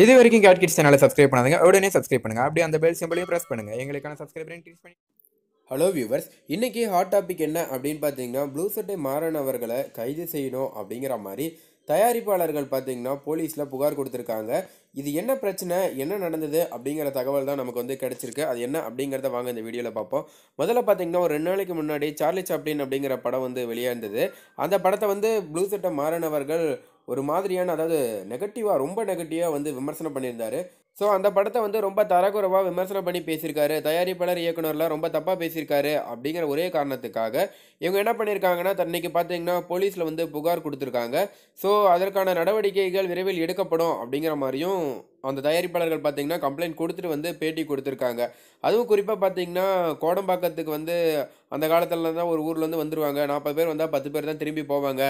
இது வரைக்கும் cat kids சேனலை சப்ஸ்கிரைப் பண்ணாதுங்க. உடனே சப்ஸ்கிரைப் பண்ணுங்க. அப்படியே அந்த பெல் சிம்பிளையும் ப்ரெஸ் பண்ணுங்க. எங்களுக்கான சப்ஸ்கிரைபரையும் கிளிக் பண்ணி ஹலோ வியூவர்ஸ் இன்னைக்கு ஹாட் டாபிக் என்ன அப்படின்னு பார்த்தீங்கன்னா ப்ளூ சட்டை மாறன் அவர்களை கைது செய்யணும் அப்படிங்கிற மாதிரி தயாரிப்பாளர்கள் பார்த்தீங்கன்னா போலீஸில் புகார் கொடுத்துருக்காங்க. இது என்ன பிரச்சனை? என்ன நடந்தது? அப்படிங்கிற தகவல் தான் நமக்கு வந்து கிடச்சிருக்கு. அது என்ன அப்படிங்கிறத வாங்க இந்த வீடியோவில் பார்ப்போம். முதல்ல பார்த்தீங்கன்னா ஒரு ரெண்டு நாளைக்கு முன்னாடி சார்லி சாப்ளின் அப்படிங்கிற படம் வந்து வெளியாயிருந்தது. அந்த படத்தை வந்து ப்ளூ சட்டை மாறன் ஒரு மாதிரியான அதாவது நெகட்டிவாக ரொம்ப நெகட்டிவாக வந்து விமர்சனம் பண்ணியிருந்தார். ஸோ அந்த படத்தை வந்து ரொம்ப தரக்குறைவாக விமர்சனம் பண்ணி பேசியிருக்காரு. தயாரிப்பாளர் இயக்குனர்லாம் ரொம்ப தப்பாக பேசியிருக்காரு அப்படிங்கிற ஒரே காரணத்துக்காக இவங்க என்ன பண்ணியிருக்காங்கன்னா தன்னைக்கு பார்த்தீங்கன்னா போலீஸில் வந்து புகார் கொடுத்துருக்காங்க. ஸோ அதற்கான நடவடிக்கைகள் விரைவில் எடுக்கப்படும் அப்படிங்கிற மாதிரியும் அந்த தயாரிப்பாளர்கள் பார்த்தீங்கன்னா கம்ப்ளைண்ட் கொடுத்துட்டு வந்து பேட்டி கொடுத்துருக்காங்க. அதுவும் குறிப்பாக பார்த்தீங்கன்னா கோடம்பாக்கத்துக்கு வந்து அந்த காலத்துல தான் ஒரு ஊர்லேருந்து வந்துருவாங்க. நாற்பது பேர் வந்தால் பத்து பேர் தான் திரும்பி போவாங்க.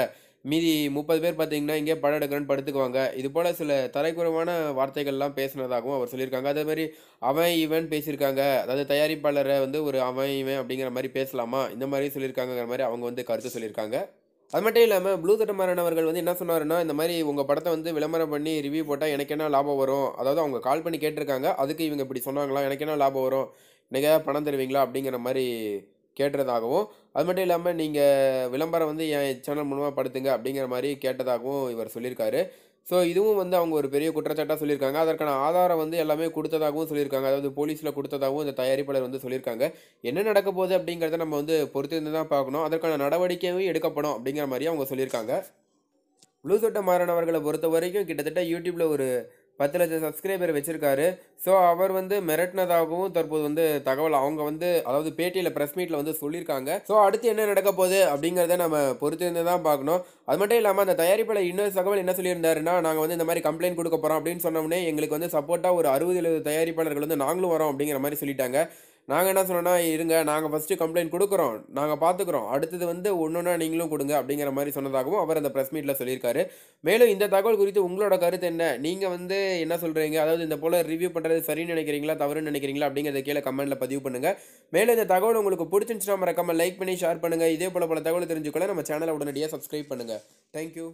மீதி முப்பது பேர் பார்த்தீங்கன்னா இங்கே படம் எடுக்கிறேன்னு படுத்துக்குவாங்க. இது போல் சில தரைக்குறவான வார்த்தைகள்லாம் பேசினதாகவும் அவர் சொல்லியிருக்காங்க. அதே மாதிரி அவன் இவன் பேசியிருக்காங்க. அதாவது தயாரிப்பாளரை வந்து ஒரு அவன் இவன் அப்படிங்கிற மாதிரி பேசலாமா? இந்த மாதிரி சொல்லியிருக்காங்கிற மாதிரி அவங்க வந்து கருத்து சொல்லியிருக்காங்க. அது மட்டும் இல்லாமல் ப்ளூ தட்டமாரன் அவர்கள் வந்து என்ன சொன்னாருன்னா இந்த மாதிரி உங்கள் படத்தை வந்து விளம்பரம் பண்ணி ரிவ்யூ போட்டால் எனக்கு என்ன லாபம் வரும்? அதாவது அவங்க கால் பண்ணி கேட்டிருக்காங்க. அதுக்கு இவங்க இப்படி சொன்னாங்களா? எனக்கு என்ன லாபம் வரும்? எனக்கு ஏதாவது பணம் தருவீங்களா? அப்படிங்கிற மாதிரி கேட்டதாகவும் அது மட்டும் இல்லாமல் நீங்கள் விளம்பரம் வந்து என் சேனல் மூலமாக படுத்துங்க அப்படிங்கிற மாதிரி கேட்டதாகவும் இவர் சொல்லியிருக்காரு. ஸோ இதுவும் வந்து அவங்க ஒரு பெரிய குற்றச்சாட்டாக சொல்லியிருக்காங்க. அதற்கான ஆதாரம் வந்து எல்லாமே கொடுத்ததாகவும் சொல்லியிருக்காங்க. அதாவது போலீஸில் கொடுத்ததாகவும் இந்த தயாரிப்பாளர் வந்து சொல்லியிருக்காங்க. என்ன நடக்க போகுது அப்படிங்கிறத நம்ம வந்து பொறுத்திருந்து தான் பார்க்கணும். அதற்கான நடவடிக்கையும் எடுக்கப்படும் அப்படிங்கிற மாதிரி அவங்க சொல்லியிருக்காங்க. ப்ளூ சொட்டை மாறன் பொறுத்த வரைக்கும் கிட்டத்தட்ட யூடியூப்பில் ஒரு பத்து லட்சம் சப்ஸ்கிரைபர் வச்சுருக்காரு. ஸோ அவர் வந்து மிரட்டினதாகவும் தற்போது வந்து தகவல் அவங்க வந்து அதாவது பேட்டியில் ப்ரெஸ் மீட்டில் வந்து சொல்லியிருக்காங்க. ஸோ அடுத்து என்ன நடக்க போகுது அப்படிங்கிறத நம்ம பொறுத்திருந்து தான் பார்க்கணும். அது மட்டும் இல்லாமல் அந்த தயாரிப்பில் இன்னொரு தகவல் என்ன சொல்லியிருந்தாருன்னா நாங்கள் வந்து இந்த மாதிரி கம்ப்ளைண்ட் கொடுக்க போகிறோம் அப்படின்னு சொன்னோடனே எங்களுக்கு வந்து சப்போர்ட்டாக ஒரு அறுபது எழுபது தயாரிப்பாளர்கள் வந்து நாங்களும் வரோம் அப்படிங்கிற மாதிரி சொல்லிட்டாங்க. நாங்கள் என்ன சொன்னோன்னா இருங்க நாங்கள் ஃபஸ்ட்டு கம்ப்ளைண்ட் கொடுக்குறோம். நாங்கள் பார்த்துக்குறோம் அடுத்தது வந்து ஒன்றுனா நீங்களும் கொடுங்க அப்படிங்கிற மாதிரி சொன்னதாகவும் அவர் அந்த ப்ரெஸ் மீட்டில் சொல்லியிருக்காரு. மேலும் இந்த தகவல் குறித்து உங்களோட கருத்து என்ன? நீங்கள் வந்து என்ன சொல்கிறீங்க அதாவது இந்த போல் ரிவ்யூ பண்ணுறது சரின்னு நினைக்கிறீங்களா தவறுன்னு நினைக்கிறீங்களா அப்படிங்கிறத கீழே கமெண்ட்டில் பதிவு பண்ணுங்கள் மேலும் இந்த தகவல் உங்களுக்கு பிடிச்சிருந்துச்சுன்னா மறக்காமல் லைக் பண்ணி ஷேர் பண்ணுங்கள் இதே போல் பல தகவல் தெரிஞ்சுக்கொள்ள நம்ம சேனலை உடனடியாக சப்ஸ்கிரைப் பண்ணுங்கள் தேங்க்யூ